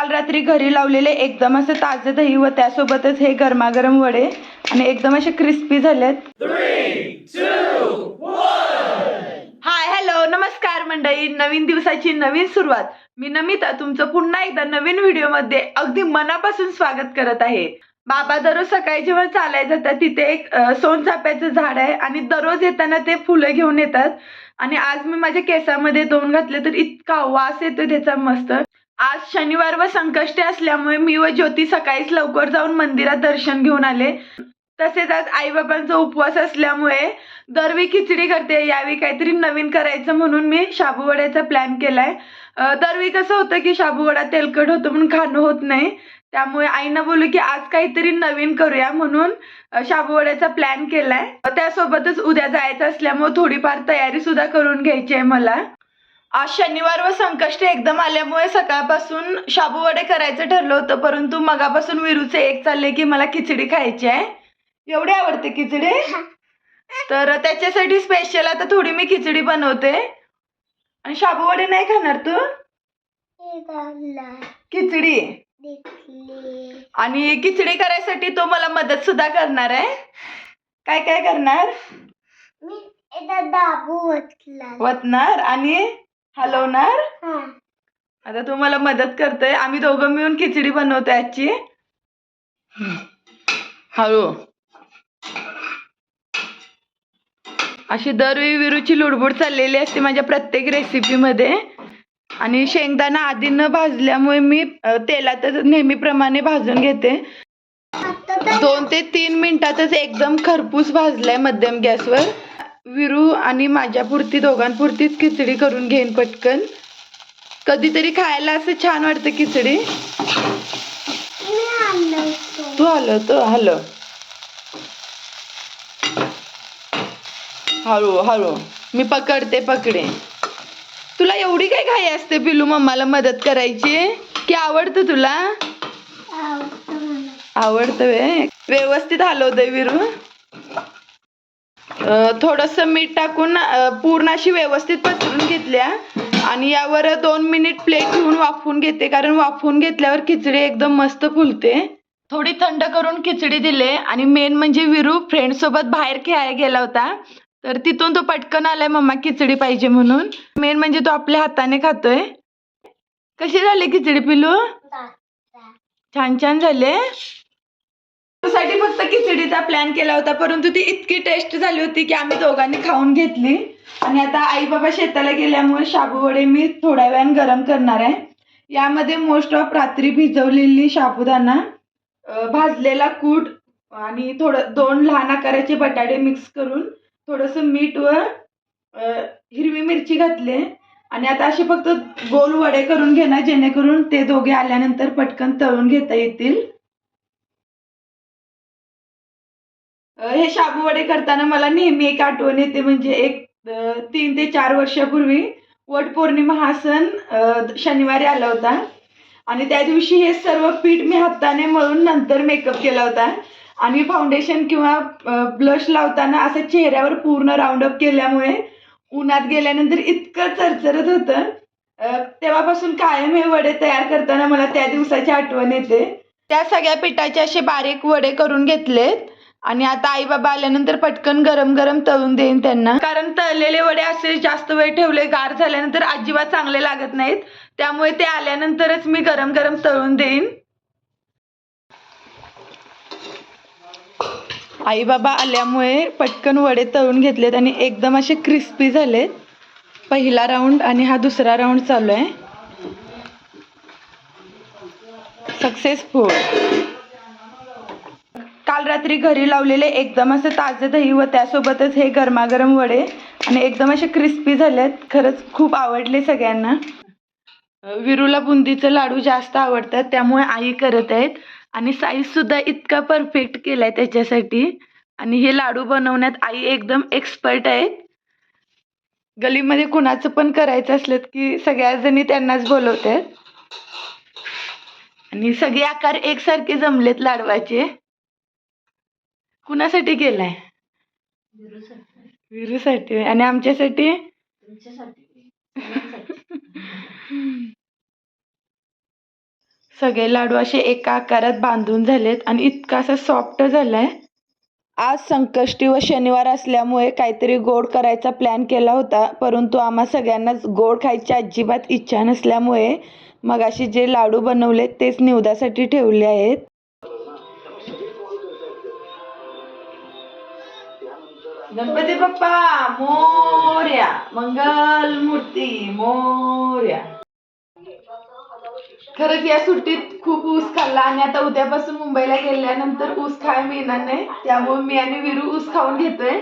काल रात्री घरी लावलेले एकदम असं ताजे दही व त्यासोबतच हे गरमागरम वडे आणि एकदम असे क्रिस्पी झालेत. हाय हॅलो नमस्कार मंडळी. नवीन दिवसाची नवीन सुरुवात. मी नमिता तुमचं पुन्हा एकदा नवीन व्हिडिओमध्ये अगदी मनापासून स्वागत करत आहे. बाबा दररोज सकाळी जेव्हा चालायला जातात तिथे एक सोनचाप्याचं झाड आहे आणि दररोज येताना ते फुलं घेऊन येतात. आणि आज मी माझ्या केसामध्ये दोन घातले तर इतका वास येतो त्याचा मस्त. आज शनिवार व संकष्टी असल्यामुळे मी व ज्योती सकाळीच लवकर जाऊन मंदिरात दर्शन घेऊन आले. तसेच आज आईबाबांचा उपवास असल्यामुळे दरवी खिचडी करते. यावेळी काहीतरी नवीन करायचं म्हणून मी शाबूवड्याचा प्लॅन केलाय. आहे दरवी कसं होतं की शाबूवडा तेलकट होतो म्हणून खाणं होत नाही. त्यामुळे आईनं बोलू की आज काहीतरी नवीन करूया म्हणून शाबूवड्याचा प्लॅन केला प्लॅन केलाय. त्यासोबतच उद्या जायचं असल्यामुळे थोडीफार तयारी सुद्धा करून घ्यायची आहे मला. आज शनिवार व संकष्ट एकदम आल्यामुळे सकाळपासून शाबू वडे करायचं ठरलं होतं परंतु मगापासून विरूचे एक चालले की मला खिचडी खायची आहे. एवढी आवडते खिचडी? तर त्याच्यासाठी स्पेशल आता थोडी मी खिचडी बनवते. आणि शाबू वडे नाही खाणार तू? खिचडी? आणि खिचडी करायसाठी तो मला मदत सुद्धा करणार आहे. काय काय करणार? वतणार आणि? हलवणार आता तू मला मदत करतोय. आम्ही दोघं मिळून खिचडी बनवतोय आजची हळू. अशी दरवेळी विरूची लुडबुड चाललेली असते माझ्या प्रत्येक रेसिपीमध्ये आणि शेंगदाणा आधी न भाजल्यामुळे मी तेलातच नेहमीप्रमाणे भाजून घेते. दोन ते तीन मिनिटातच एकदम खरपूस भाजलाय मध्यम गॅसवर. विरू आणि माझ्यापुरती दोघांपुरतीच खिचडी करून घेईन पटकन. कधीतरी खायला असं छान वाटतं खिचडी. तू हलव तो हलव हळू हळू. मी पकडते पकडे. तुला एवढी काय घाई असते पिलू मम्माला मदत करायची? की आवडतं तुला? आवडतं वे व्यवस्थित हलवते विरू. थोडस मीठ टाकून पूर्ण अशी व्यवस्थित पसरून घेतल्या. आणि यावर दोन मिनिट प्लेट ठेवून वाफवून घेते कारण वाफवून घेतल्यावर खिचडी एकदम मस्त फुलते. थोडी थंड करून खिचडी दिले आणि मेन म्हणजे विरू फ्रेंड सोबत बाहेर खेळायला गेला होता. तर तिथून तो पटकन आलाय मम्मा खिचडी पाहिजे म्हणून. मेन म्हणजे तो आपल्या हाताने खातोय. कशी झाली खिचडी पिलू छान छान झाले. साठी फक्त खिचडीचा प्लॅन केला होता परंतु ती इतकी टेस्ट झाली होती की आम्ही दोघांनी खाऊन घेतली. आणि आता आई बाबा शेताला गेल्यामुळे शाबू वडे मी थोड्या वेळाने गरम करणार आहे. यामध्ये मोस्ट ऑफ रात्री भिजवलेली साबुदाणा भाजलेला कूट आणि थोडं दोन लहान आकाराचे बटाटे मिक्स करून थोडंसं मीठ व हिरवी मिरची घातली. आणि आता असे फक्त गोल वडे करून घेणार जेणेकरून ते दोघे आल्यानंतर पटकन तळून घेता येतील. हे शाबू वडे करताना मला नेहमी एक आठवण येते म्हणजे एक तीन ते चार वर्षापूर्वी वट पौर्णिमा हा सण शनिवारी आला होता. आणि त्या दिवशी हे सर्व पीठ मी हाताने मळून नंतर मेकअप केला होता. आणि फाउंडेशन किंवा ब्लश लावताना असं चेहऱ्यावर पूर्ण राऊंडअप केल्यामुळे उन्हात गेल्यानंतर इतकं चरचरत होतं. तेव्हापासून कायम हे वडे तयार करताना मला त्या दिवसाची आठवण येते. त्या सगळ्या पिठाचे असे बारीक वडे करून घेतलेत. आणि आता आई बाबा आल्यानंतर पटकन गरम गरम तळून देईन त्यांना. कारण तळलेले वडे असे जास्त वेळ ठेवले गार झाल्यानंतर अजिबात चांगले लागत नाहीत. त्यामुळे ते आल्यानंतरच मी गरम गरम तळून देईन. आई बाबा आल्यामुळे पटकन वडे तळून घेतलेत आणि एकदम असे क्रिस्पी झालेत. पहिला राऊंड आणि हा दुसरा राऊंड चालू आहे. सक्सेसफुल. काल रात्री घरी लावलेले एकदम असं ताजे दही व त्यासोबतच हे गरमागरम वडे आणि एकदम असे क्रिस्पी झालेत. खरंच खूप आवडले सगळ्यांना. विरूला बुंदीचे लाडू जास्त आवडतात त्यामुळे आई करत आहेत. आणि साईज सुद्धा इतका परफेक्ट केलाय त्याच्यासाठी. आणि हे लाडू बनवण्यात आई एकदम एक्सपर्ट आहेत. गलीमध्ये कुणाचं पण करायचं असलं की सगळ्या जणी त्यांनाच बोलवतात. आणि सगळे आकार एकसारखे जमलेत लाडवाचे. कुणासाठी केलाय? विरूसाठी. आणि आमच्यासाठी? सगळे लाडू असे एका आकारात बांधून झालेत आणि इतका असा सॉफ्ट झालाय. आज संकष्टी व शनिवार असल्यामुळे काहीतरी गोड करायचा प्लॅन केला होता परंतु आम्हा सगळ्यांनाच गोड खायची अजिबात इच्छा नसल्यामुळे मग असे जे लाडू बनवले तेच निवदासाठी ठेवले आहेत. गणपती बाप्पा मोर्या. मंगल मूर्ती मोर्या. खरंच या सुट्टीत खूप ऊस खाल्ला आणि आता उद्यापासून मुंबईला गेल्यानंतर ऊस खायला मिळणार नाही. त्यामुळे मी आणि विरू ऊस खाऊन घेतोय.